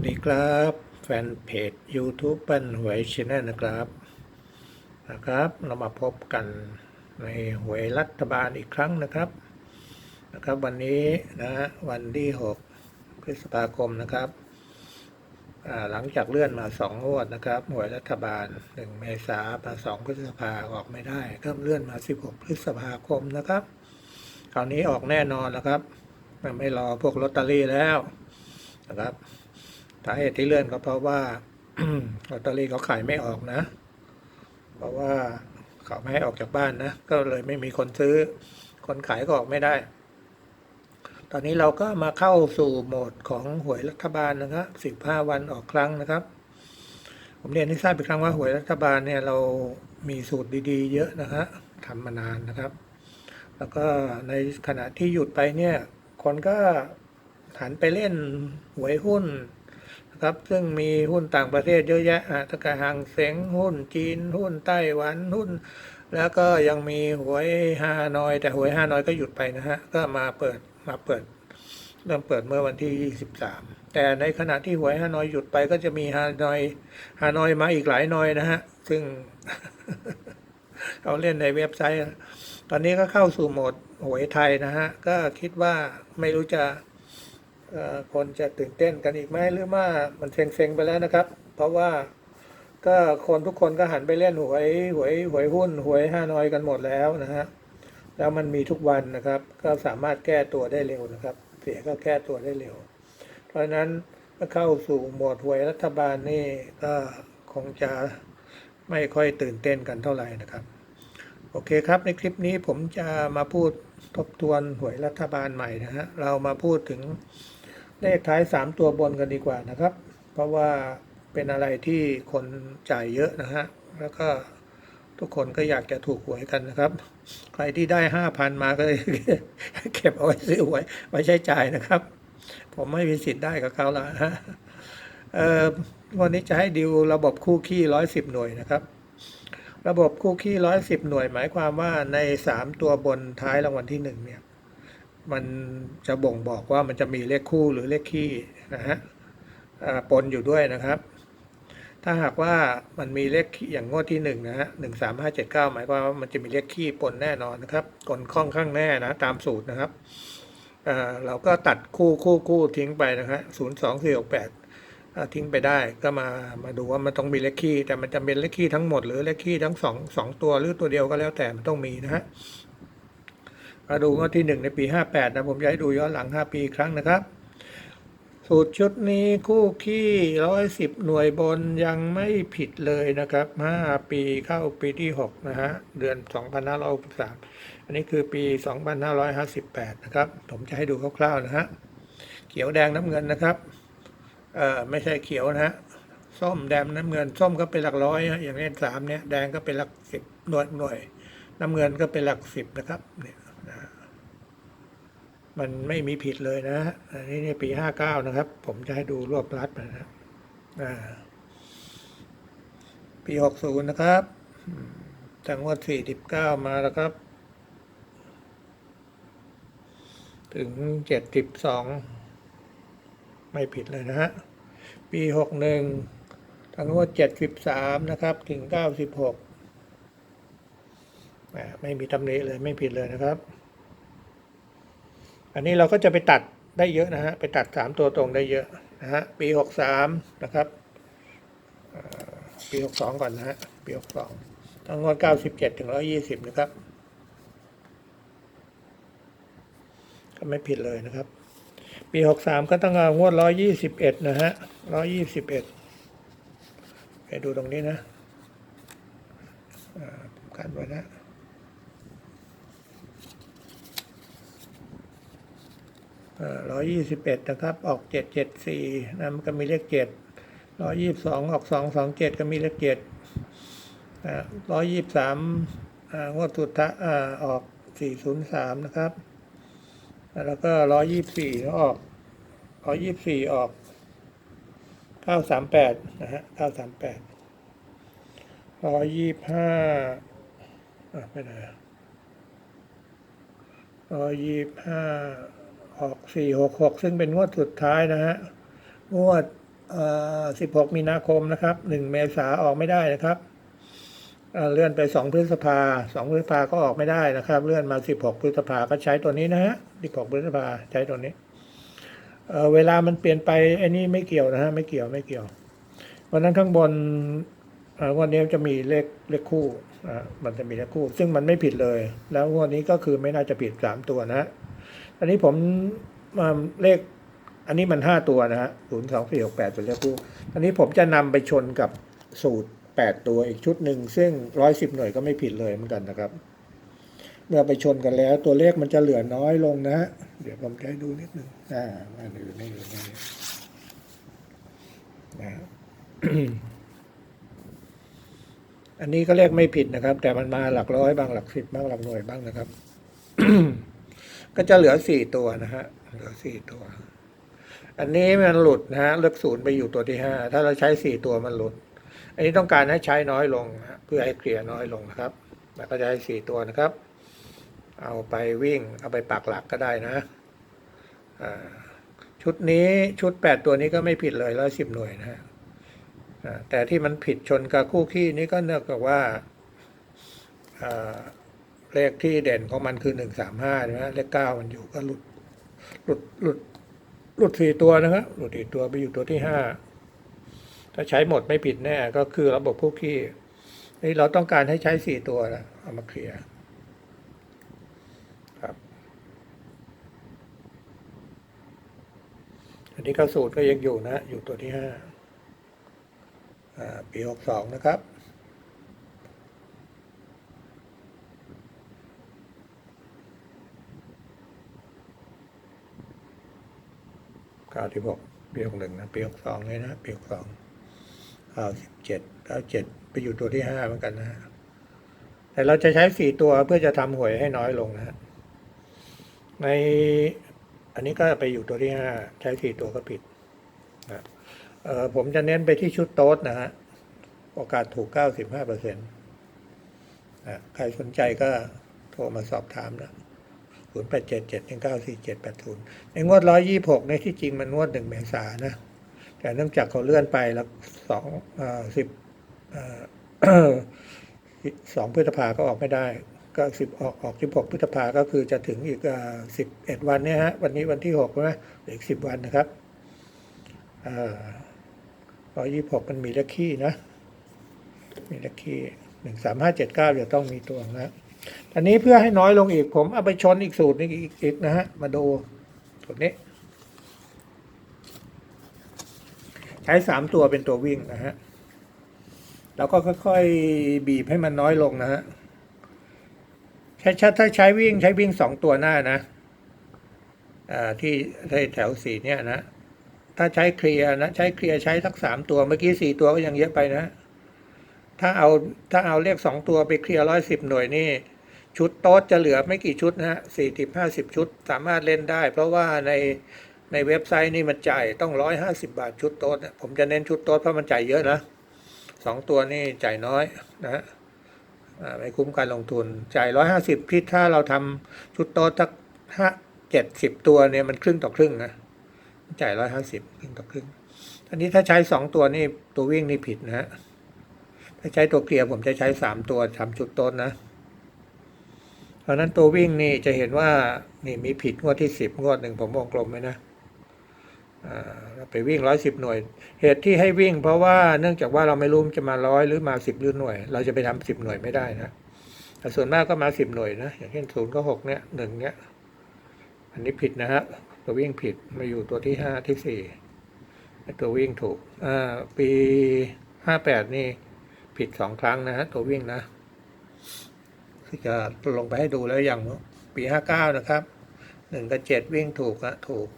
วัสดีครับ แฟนเพจ YouTube ปั้นหวยชแนลนะครับนะครับเรามาพบกันในหวยรัฐบาลอีกครั้งนะครับนะครับ วันนี้นะฮะวันที่6พฤษภาคมนะครับหลังจากเลื่อนมาสองวดนะครับหวยรัฐบาล 1 เมษามา2พฤษภาออกไม่ได้ก็เลื่อนมา 16 พฤษภาคมนะครับคราวนี้ออกแน่นอนแล้วครับ ไม่รอพวกลอตเตอรี่แล้วนะครับาเหตุที่เลื่อนก็เพราะว่าลอตเตอรี่เขาขายไม่ออกนะ เพราะว่าเขาไม่ให้ออกจากบ้านนะ ก็เลยไม่มีคนซื้อ คนขายก็ออกไม่ได้ ตอนนี้เราก็มาเข้าสู่โหมดของหวยรัฐบาลนะครับสิบห้าวันออกครั้งนะครับ ผมเรียนให้ทราบอีกครั้งว่าหวยรัฐบาลเนี่ยเรามีสูตรดีๆ เยอะนะฮะทำมานานนะครับ แล้วก็ในขณะที่หยุดไปเนี่ย คนก็หันไปเล่นหวยหุ้น ครับซึ่งมีหุ้นต่างประเทศเยอะแยะอะตะกหังเสงหุ้นจีน หุ้นไต้หวันหุ้น แล้วก็ยังมีหวยฮานอย แต่หวยฮานอยก็หยุดไปนะฮะ ก็มาเปิดมาเปิดเริ่มเปิดเมื่อวันที่ 23 แต่ในขณะที่หวยฮานอยหยุดไปก็จะมีฮานอยฮานอยมาอีกหลายนอยนะฮะ ซึ่งเอาเล่นในเว็บไซต์ ตอนนี้ก็เข้าสู่โหมดหวยไทยนะฮะ ก็คิดว่าไม่รู้จะ คนจะตื่นเต้นกันอีกไหมหรือว่ามันเซ็งๆไปแล้วนะครับ เพราะว่าก็คนทุกคนก็หันไปเล่นหวยหวยหวยหุ้นหวยห้านอยกันหมดแล้วนะฮะแล้วมันมีทุกวันนะครับ ก็สามารถแก้ตัวได้เร็วนะครับ เสียก็แก้ตัวได้เร็ว เพราะฉะนั้นเมื่อเข้าสู่หมวดหวยรัฐบาลนี่ก็คงจะไม่ค่อยตื่นเต้นกันเท่าไหร่นะครับ โอเคครับในคลิปนี้ผมจะมาพูดทบทวนหวยรัฐบาลใหม่นะฮะเรามาพูดถึง เลขท้าย 3 ตัวบนกันดีกว่านะครับ เพราะว่าเป็นอะไรที่คนจ่ายเยอะนะฮะ แล้วก็ทุกคนก็อยากจะถูกหวยกันนะครับ ใครที่ได้ห้าพันมาก็เก็บเอาไว้ซื้อหวยไว้ใช้จ่ายนะครับ ผมไม่มีสิทธิ์ได้กับเขาละฮะวันนี้จะให้ดิวระบบคู่ขี้ร้อยสิบหน่วยนะครับ ระบบคู่ขี้ร้อยสิบหน่วย หมายความว่าในสามตัวบนท้ายรางวัลที่หนึ่งเนี่ย มันจะบ่งบอกว่ามันจะมีเลขคู่หรือเลขขี้นะฮะปนอยู่ด้วยนะครับ ถ้าหากว่ามันมีเลขอย่างงวดที่หนึ่งนะฮะหนึ่งสามห้าเจ็ดเก้าหมายความว่ามันจะมีเลขขี้ปนแน่นอนนะครับกลข้องข้างแน่นะตามสูตรนะครับเราก็ตัดคู่คู่คู่ทิ้งไปนะฮะศูนย์สองสี่หกแปดทิ้งไปได้ก็มามาดูว่ามันต้องมีเลขขี้แต่มันจะเป็นเลขขี้ทั้งหมดหรือเลขขี้ทั้งสองสองตัวหรือตัวเดียวก็แล้วแต่มันต้องมีนะฮะ มาดูงวดที่หนึ่งในปี 58 นะ ผมจะให้ดูย้อนหลัง 5 ปีอีครั้งนะครับ สูตรชุดนี้คู่ขี้ร้อยสิบหน่วยบนยังไม่ผิดเลยนะครับ 5 ปีเข้าปีที่ 6 นะฮะ เดือน 2563 อันนี้คือปี 2558 นะครับ ผมจะให้ดูคร่าวๆนะฮะ เขียวแดงน้ำเงินนะครับ เอ่อ ไม่ใช่เขียวนะฮะ ส้มแดงน้ำเงิน ส้มก็เป็นหลักร้อยฮะอย่างเลขสามเนี่ย แดงก็เป็นหลักสิบหน่วยหน่วย น้ำเงินก็เป็นหลักสิบนะครับเนี่ย มันไม่มีผิดเลยนะ อันนี้ในปีห้าเก้านะครับ ผมจะให้ดูรวบรัดนะฮะอ่าปีหกศูนย์นะครับจังหวัดสี่สิบเก้ามาแล้วครับ ถึงเจ็ดสิบสองไม่ผิดเลยนะฮะ ปีหกหนึ่งทั้งหมดเจ็ดสิบสามนะครับ ถึงเก้าสิบหกไม่มีตำหนิเลยไม่ผิดเลยนะครับ อันนี้เราก็จะไปตัดได้เยอะนะฮะ ไปตัดสามตัวตรงได้เยอะนะฮะ ปีหกสามนะครับ ปีหกสองก่อนนะฮะ ปีหกสองทั้งงวดเก้าสิบเจ็ดถึงร้อยี่สิบนะครับ ก็ไม่ผิดเลยนะครับ ปีหกสามก็ตั้งงวดร้อยี่สิบเอ็ดนะฮะร้อยี่สิบเอ็ดไปดูตรงนี้นะอ่าผมกันไว้นะ ร้อยยี่สิบเอ็ดนะครับ ออกเจ็ดเจ็ดสี่นะมันก็มีเลขเจ็ดร้อยยี่สิบสองออกสองสองเจ็ดก็มีเลขเจ็ดร้อยยี่สิบสามงวดสุดท้ายอออกสี่ศูนย์สามนะครับ แล้วก็ร้อยยี่สี่ออกร้อยยี่สี่ออกเก้าสามแปดนะฮะเก้าสามแปดร้อยยี่สิบห้าอ่ไปไหนร้อยยี่สิบห้า ออกสี่หกหกซึ่งเป็นงวดสุดท้ายนะฮะ งวด 16 มีนาคมนะครับ 1 เมษาออกไม่ได้นะครับเเลื่อนไป 2 พฤษภา 2 พฤษภาก็ออกไม่ได้นะครับ เลื่อนมา 16 พฤษภาก็ใช้ตัวนี้นะฮะ 16 พฤษภาใช้ตัวนี้เเวลามันเปลี่ยนไปไอ้นี่ไม่เกี่ยวนะฮะ ไม่เกี่ยว ไม่เกี่ยว วันนั้นข้างบนวันนี้จะมีเลขเลขคู่อ่ามันจะมีเลขคู่ ซึ่งมันไม่ผิดเลย แล้ววันนี้ก็คือไม่น่าจะผิดสามตัวนะฮะ อันนี้ผมมาเลข อันนี้มันห้าตัวนะฮะศูนย์สองสี่หกแปดเป็นเลขคู่ อันนี้ผมจะนำไปชนกับสูตรแปดตัวอีกชุดหนึ่ง ซึ่งร้อยสิบหน่วยก็ไม่ผิดเลยเหมือนกันนะครับ เมื่อไปชนกันแล้ว ตัวเลขมันจะเหลือน้อยลงนะฮะเดี๋ยวผมจะให้ดูนิดหนึ่งอ่ามาดูนี่ดูนี่นะฮะอันนี้ก็เลขไม่ผิดนะครับ แต่มันมาหลักร้อยบ้างหลักสิบบ้างหลักหน่วยบ้างนะครับ ก็จะเหลือสี่ตัวนะฮะเหลือสี่ตัว อันนี้มันหลุดนะฮะเลือกศูนย์ไปอยู่ตัวที่ห้าถ้าเราใช้สี่ตัวมันหลุด อันนี้ต้องการให้ใช้น้อยลงนะเพื่อให้เคลียร์น้อยลงนะครับแล้วก็จะให้สี่ตัวนะครับ เอาไปวิ่ง เอาไปปักหลักก็ได้นะชุดนี้ชุดแปดตัวนี้ก็ไม่ผิดเลยร้อยสิบหน่วยนะฮะแต่ที่มันผิดชนกับคู่ขี้นี้ก็เนื่องจากว่า เลขที่เด่นของมันคือหนึ่งสามห้าใช่ไหมเลขเก้ามันอยู่ก็หลุดหลุดหลุดหลุดสี่ตัวนะครับหลุดสี่ตัวไปอยู่ตัวที่ห้าถ้าใช้หมดไม่ผิดแน่ ก็คือระบบคู่ขี้นี่เราต้องการให้ใช้สี่ตัวนะเอามาเคลียร์ครับ อันนี้ก็สูตรก็ยังอยู่นะ อยู่ตัวที่ห้าปีหกสองนะครับ เก้าที่หกปีหกหนึ่งนะปีหกสองเลยนะปีหกสองเก้าสิบเจ็ดเก้าเจ็ดไปอยู่ตัวที่ห้าเหมือนกันนะแต่เราจะใช้สี่ตัวเพื่อจะทำหวยให้น้อยลงนะฮะในอันนี้ก็ไปอยู่ตัวที่ห้าใช้สี่ตัวก็ผิดนะเออผมจะเน้นไปที่ชุดโต๊ดนะฮะโอกาสถูกเก้าสิบห้าเปอร์เซ็นต์ใครสนใจก็โทรมาสอบถามนะ ศูนย์แปดเจ็ดเจ็ดหนึ่งเก้าสี่เจ็ดแปดศูนย์ในงวดร้อยยี่หกในที่จริงมันงวดหนึ่งเมษานะ แต่เนื่องจากเขาเลื่อนไปแล้วสองสิบสองพฤษภาก็ออกไม่ได้ ก็สิบออกออกสิบหกพฤษภาก็คือจะถึงอีกสิบเอ็ดวันเนี่ยฮะ วันนี้วันที่หกใช่ไหมอีกสิบวันนะครับร้อยยี่หกมันมีเลขขี้นะ มีเลขขี้หนึ่งสามห้าเจ็ดเก้าเดี๋ยวต้องมีตัวนะ อันนี้เพื่อให้น้อยลงอีกผมเอาไปชนอีกสูตรนึงอีกอีกนะฮะมาดูสูตรนี้ ใช้สามตัวเป็นตัววิ่งนะฮะแล้วก็ค่อยๆบีบให้มันน้อยลงนะฮะใช้ถ้าใช้วิ่งใช้วิ่งสองตัวหน้านะที่แถวสี่เนี่ยนะ ถ้าใช้เคลียร์นะใช้เคลียร์ใช้สักสามตัวเมื่อกี้สี่ตัวก็ยังเยอะไปนะ ถ้าเอาถ้าเอาเลขสองตัวไปเคลียร์ร้อยสิบหน่วยนี่ ชุดโต๊ดจะเหลือไม่กี่ชุดนะฮะสี่สิบห้าสิบชุดสามารถเล่นได้ เพราะว่าในในเว็บไซต์นี่มันจ่ายต้องร้อยห้าสิบาทชุดโต๊ดผมจะเน้นชุดโต๊ดเพราะมันจ่ายเยอะนะสองตัวนี่จ่ายน้อยนะฮะไม่คุ้มการลงทุนจ่ายร้อยห้าสิบพิถ้าเราทำชุดโต๊ดทักห้าเจ็ดสิบตัวเนี่ยมันครึ่งต่อครึ่งนะจ่ายร้อยห้าสิบครึ่งต่อครึ่งอันนี้ถ้าใช้สองตัวนี่ตัววิ่งนี่ผิดนะฮะถ้าใช้ตัวเกลียร์ผมจะใช้สามตัวทำชุดโต้นนะ ราะนั้นตัววิ่งนี่จะเห็นว่านี่มีผิดงวดที่สิบงวดหนึ่งผมวงกลมไว้นะอ่าไปวิ่งร้อยสิบหน่วย เหตุที่ให้วิ่ง เพราะว่าเนื่องจากว่าเราไม่รู้มันจะมาร้อยหรือมาสิบหรือหน่วย เราจะไปทำสิบหน่วยไม่ได้นะแต่ส่วนมากก็มาสิบหน่วยนะอย่างเช่นศูนย์ก็หกเนี้ยหนึ่งเนี้ย อันนี้ผิดนะฮะตัววิ่งผิดมาอยู่ตัวที่ห้าที่สี่ตัววิ่งถูกปีห้าแปดนี่ผิดสองครั้งนะฮะตัววิ่งนะ ที่จะลงไปให้ดูแล้วอย่างปีห้าเก้านะครับหนึ่งกับเจ็ดวิ่งถูกนะถูก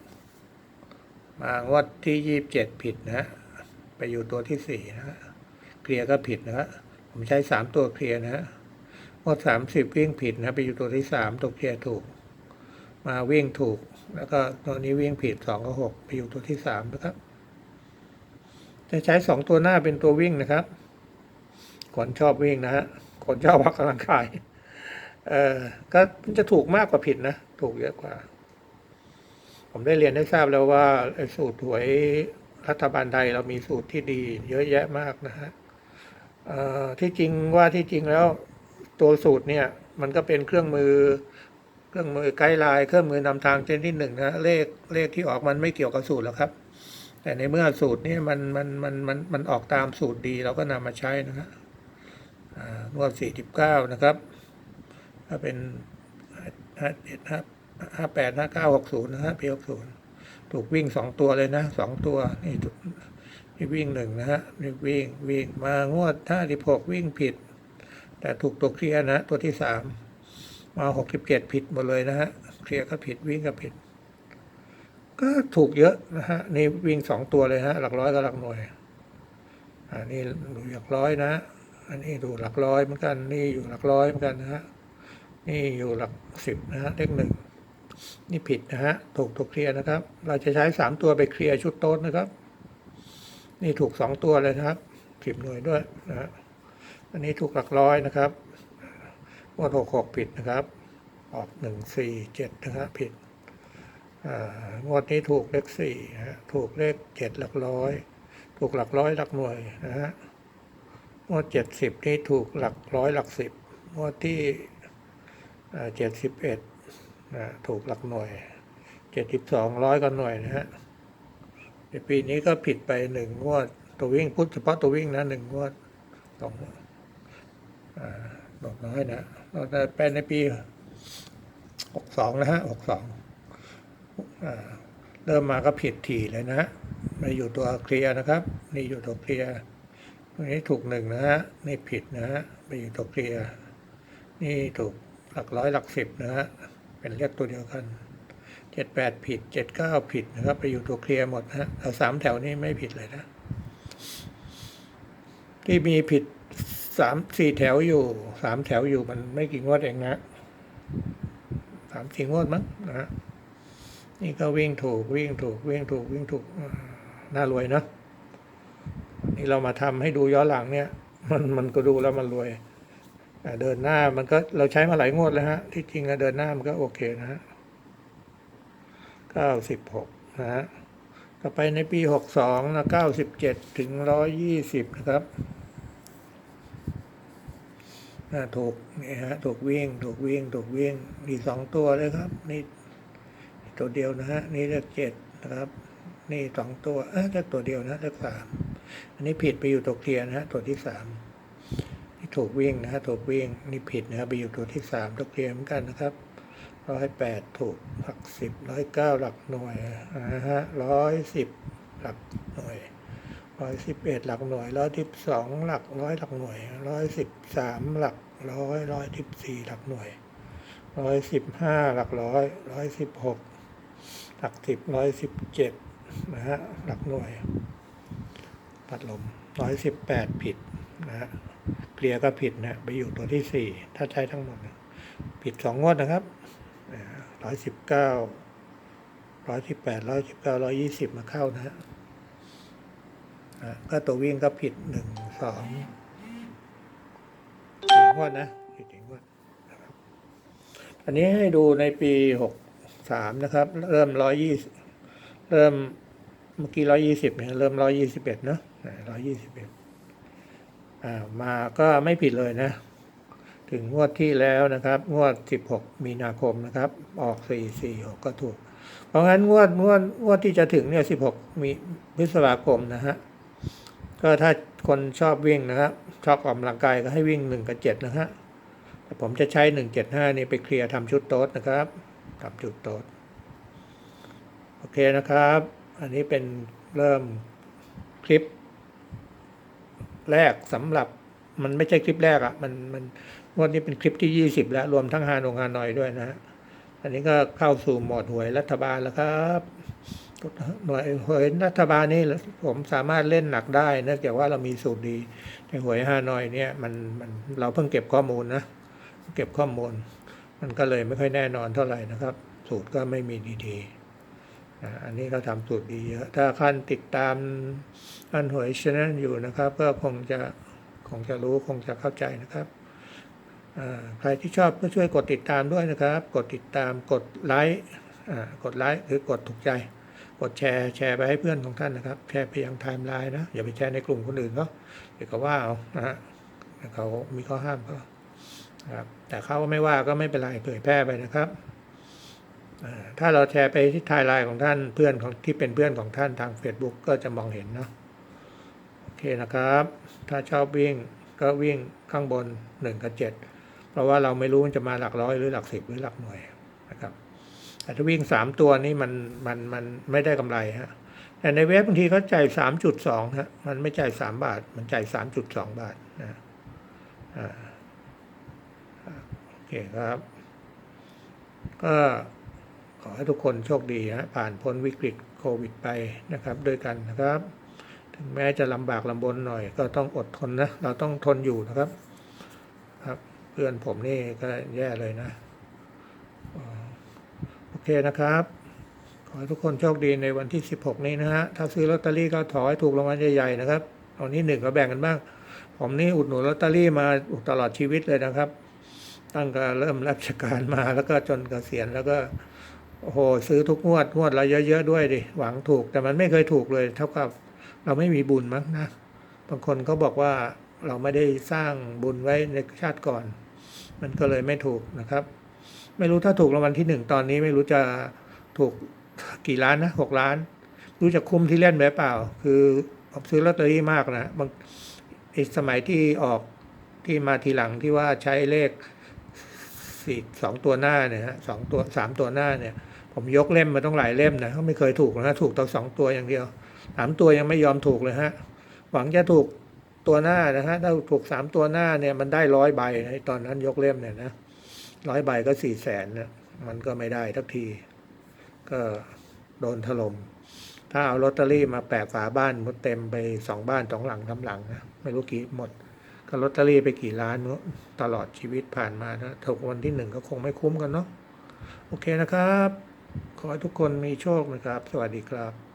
มางวดที่ยี่บเจ็ดผิดนะ ไปอยู่ตัวที่สี่นะเคลียร์ก็ผิดนะผมใช้สามตัวเคลียร์นะงวดสามสิบวิ่งผิดนะไปอยู่ตัวที่สามตัวเคลียร์ถูก มาวิ่งถูก แล้วก็ตัวนี้วิ่งผิดสองกับหกไปอยู่ตัวที่สามนะครับ จะใช้สองตัวหน้าเป็นตัววิ่งนะครับคนชอบวิ่งนะฮะคนชอบพักกำลังกาย เออก็จะถูกมากกว่าผิดนะ ถูกเยอะกว่า ผมได้เรียนได้ทราบแล้วว่าสูตรหวยรัฐบาลใดเรามีสูตรที่ดี เยอะแยะมากนะฮะที่จริงว่าที่จริงแล้วตัวสูตรเนี่ย มันก็เป็นเครื่องมือ เครื่องมือไกด์ไลน์เครื่องมือนำทางชนิดหนึ่งนะเลขเลขที่ออกมันไม่เกี่ยวกับสูตรหรอกครับ แต่ในเมื่อสูตรเนี่ยมันมันมันมันมันออกตามสูตรดีเราก็นำมาใช้นะฮะนวดสี่สิบเก้านะครับ ถ้าเป็นห้าเจ็ดห้าห้าแปดห้าเก้าหกศูนย์นะฮะปีหกศูนย์ถูกวิ่งสองตัวเลยนะสองตัวนี่ถูกนี่วิ่งหนึ่งนะฮะนี่วิ่งวิ่งมางวดห้าสิบหกวิ่งผิด แต่ถูกตัวเคลียร์นะตัวที่สามมาหกสิบเจ็ดผิดหมดเลยนะฮะเคลียร์ก็ผิดวิ่งก็ผิด ก็ถูกเยอะนะฮะนี่วิ่งสองตัวเลยฮะหลักร้อยกับหลักหน่วยอ่านี่ดูหลักร้อยนะ อันนี้ดูหลักร้อยเหมือนกันนี่อยู่หลักร้อยเหมือนกันนะฮะ นี่อยู่หลักสิบนะฮะเลขหนึ่งนี่ผิดนะฮะถูกถูกเคลียร์นะครับ เราจะใช้สามตัวไปเคลียร์ชุดโต๊ดนะครับ นี่ถูกสองตัวเลยนะครับสิบหน่วยด้วยนะฮะอันนี้ถูกหลักร้อยนะครับงวดหกหกผิดนะครับ ออกหนึ่งสี่เจ็ดนะครับผิดอ่างวดนี้ถูกเลขสี่นะฮะถูกเลขเจ็ดหลักร้อย ถูกหลักร้อยหลักหน่วยนะฮะงวดเจ็ดสิบนี่ถูกหลักร้อยหลักสิบงวดที่ เจ็ดสิบเอ็ดนะถูกหลักหน่วยเจ็ดสิบสองร้อยก็หน่วยนะฮะในปีนี้ก็ผิดไปหนึ่งงวดตัววิ่งพูดเฉพาะตัววิ่งนะหนึ่งงวดสองดอกน้อยนะเราจะไปในปีหกสองนะฮะหกสองเริ่มมาก็ผิดถี่เลยนะฮะมาอยู่ตัวเคลียร์นะครับ นี่อยู่ตัวเคลียร์ตรงนี้ถูกหนึ่งนะฮะนี่ผิดนะฮะไปอยู่ตัวเคลียร์นี่ถูก หลักร้อยหลักสิบนะฮะเป็นเลขตัวเดียวกันเจ็ดแปดผิดเจ็ดเก้าผิดนะครับ ไปอยู่ตัวเคลียร์หมดนะฮะแต่สามแถวนี้ไม่ผิดเลยนะ ที่มีผิดสามสี่แถวอยู่สามแถวอยู่มันไม่กี่งวดเองนะสามสี่งวดมั้งนะฮะนี่ก็วิ่งถูกวิ่งถูกวิ่งถูกวิ่งถูกน่ารวยเนอะนี่เรามาทำให้ดูย้อนหลังเนี่ย มันมันก็ดูแล้วมันรวย เดินหน้ามันก็เราใช้มาหลายงวดแล้วฮะ ที่จริงอะเดินหน้ามันก็โอเคนะฮะเก้าสิบหกนะฮะต่อไปในปีหกสองนะเก้าสิบเจ็ดถึงร้อยยี่สิบนะครับอ่าถูกนี่ฮะถูกวิ่งถูกวิ่งถูกวิ่งมีสองตัวเลยครับ นี่ตัวเดียวนะฮะนี่เลขเจ็ดนะครับ นี่สองตัวเออเลขตัวเดียวนะเลขสามอันนี้ผิดไปอยู่ตัวเคลียร์นะฮะตัวที่สาม ถูกวิ่งนะฮะถูกวิ่งนี่ผิดนะครับไปอยู่ตัวที่สามตัวเคลียร์เหมือนกันนะครับร้อยแปดถูกหลักสิบร้อยเก้าหลักหน่วยนะฮะร้อยสิบหลักหน่วยร้อยสิบเอ็ดหลักหน่วยร้อยสิบสองหลักร้อยหลักหน่วยร้อยสิบสามหลักร้อยร้อยสิบสี่หลักหน่วยร้อยสิบห้าหลักร้อยร้อยสิบหกหลักสิบร้อยสิบเจ็ดนะฮะหลักหน่วย ปัดลมร้อยสิบแปดผิดนะฮะ เคลียร์ก็ผิดนะไปอยู่ตัวที่สี่ถ้าใช้ทั้งหมดนะผิดสองงวดนะครับร้อยสิบเก้าร้อยสิบแปดร้อยสิบเก้าร้อยยี่สิบมาเข้านะฮะก็ตัววิ่งก็ผิดหนึ่งสองสี่งวดนะผิดสี่งวดอันนี้ให้ดูในปีหกสามนะครับ เริ่มร้อยยี่เริ่มเมื่อกี้ร้อยยี่สิบเนี่ยเริ่มร้อยยี่สิบเอ็ดเนาะร้อยยี่สิบเอ็ด มาก็ไม่ผิดเลยนะ ถึงงวดที่แล้วนะครับ งวดสิบหกมีนาคมนะครับ ออกสี่สี่หกก็ถูก เพราะงั้นงวดงวดงวดที่จะถึงเนี่ยสิบหกมีพฤษภาคมนะฮะ ก็ถ้าคนชอบวิ่งนะครับชอบออกกำลังกายก็ให้วิ่งหนึ่งกับเจ็ดนะฮะแต่ผมจะใช้หนึ่งเจ็ดห้านี่ไปเคลียร์ทำชุดโต๊ดนะครับกับจุดโต๊ดโอเคนะครับ อันนี้เป็นเริ่มคลิป แรกสำหรับมันไม่ใช่คลิปแรกอะ่ะ มันมันงวดนี้เป็นคลิปที่ยี่สิบแล้ว รวมทั้งฮานงฮานอยด้วยนะฮะอันนี้ก็เข้าสู่โหมดหวยรัฐบาลแล้วครับหน่วยหวยรัฐบาลนี่ผมสามารถเล่นหนักได้เนื่องจากว่าเรามีสูตรดีในหวยฮานอยเนี่ยมันมันเราเพิ่งเก็บข้อมูลนะเก็บข้อมูล มันก็เลยไม่ค่อยแน่นอนเท่าไหร่นะครับ สูตรก็ไม่มีดีๆอันนี้เขาทำสูตรดีเยอะถ้าขั้นติดตาม อันหวยชแนลอยู่นะครับ ก็คงจะคงจะรู้คงจะเข้าใจนะครับใครที่ชอบก็ช่วยกดติดตามด้วยนะครับ กดติดตามกดไลค์กดไลค์หรือกดถูกใจ กดแชร์แชร์ไปให้เพื่อนของท่านนะครับ แชร์ไปยังไทม์ไลน์นะ อย่าไปแชร์ในกลุ่มคนอื่นเขาเดี๋ยวเขาว่าเอานะฮะเขามีข้อห้ามเขาครับแต่เขาไม่ว่าก็ไม่เป็นไรเผยแพร่ไปนะครับถ้าเราแชร์ไปที่ไทม์ไลน์ของท่านเพื่อนของที่เป็นเพื่อนของท่านทาง Facebook ก็จะมองเห็นเนาะ เคนะครับ ถ้าชอบวิ่งก็วิ่งข้างบนหนึ่งกับเจ็ดเพราะว่าเราไม่รู้มันจะมาหลักร้อยหรือหลักสิบหรือหลักหน่วยนะครับแต่ถ้าวิ่งสามตัวนี่มันมันมันไม่ได้กำไรฮะแต่ในเว็บบางทีเขาจ่ายสามจุดสองฮะมันไม่จ่ายสามบาท มันจ่ายสามจุดสองบาทนะอ่าโอเคครับ ก็ขอให้ทุกคนโชคดีฮะผ่านพ้นวิกฤตโควิดไปนะครับ ด้วยกันนะครับ แม้จะลำบากลำบนหน่อย ก็ต้องอดทนนะ เราต้องทนอยู่นะครับ ครับ เพื่อนผมนี่ก็แย่เลยนะ โอเคนะครับ ขอให้ทุกคนโชคดีในวันที่ 16 นี้นะฮะ ถ้าซื้อลอตเตอรี่ก็ขอให้ถูกรางวัลใหญ่ๆนะครับตอนนี้หนึ่งก็แบ่งกันบ้าง ผมนี่อุดหนุนลอตเตอรี่มาตลอดชีวิตเลยนะครับ ตั้งแต่เริ่มรับราชการมาแล้วก็จนเกษียณแล้วก็โอ้โหซื้อทุกงวดงวดละเยอะๆด้วยดิหวังถูกแต่มันไม่เคยถูกเลย เท่ากับ เราไม่มีบุญมั้งนะ บางคนเขาบอกว่าเราไม่ได้สร้างบุญไว้ในชาติก่อน มันก็เลยไม่ถูกนะครับ ไม่รู้ถ้าถูกรางวัลที่หนึ่งตอนนี้ไม่รู้จะถูกกี่ล้านนะหกล้าน รู้จะคุ้มที่เล่นไหมเปล่า คือผมซื้อลอตเตอรี่มากนะบางอ้สมัยที่ออกที่มาทีหลังที่ว่าใช้เลขสี่สองตัวหน้าเนี่ยฮะสองตัวสามตัวหน้าเนี่ย ผมยกเล่มมาต้องหลายเล่มนะเขาไม่เคยถูกนะถูกตัวสองตัวอย่างเดียว สามตัวยังไม่ยอมถูกเลยฮะ หวังจะถูกตัวหน้านะฮะ ถ้าถูกสามตัวหน้าเนี่ยมันได้ร้อยใบตอนนั้นยกเล่มเนี่ยนะร้อยใบก็สี่แสนนะมันก็ไม่ได้ทักที ก็โดนถลม่ม ถ้าเอาลอตเตอรี่มาแปะฝาบ้านมดเต็มไปสองบ้านสองหลังทำหลังนะไม่รู้กี่หมด ก็ลอตเตอรี่ไปกี่ล้านเนอะตลอดชีวิตผ่านมานะถูกวันที่หนึ่งก็คงไม่คุ้มกันเนาะโอเคนะครับ ขอให้ทุกคนมีโชคนะครับ สวัสดีครับ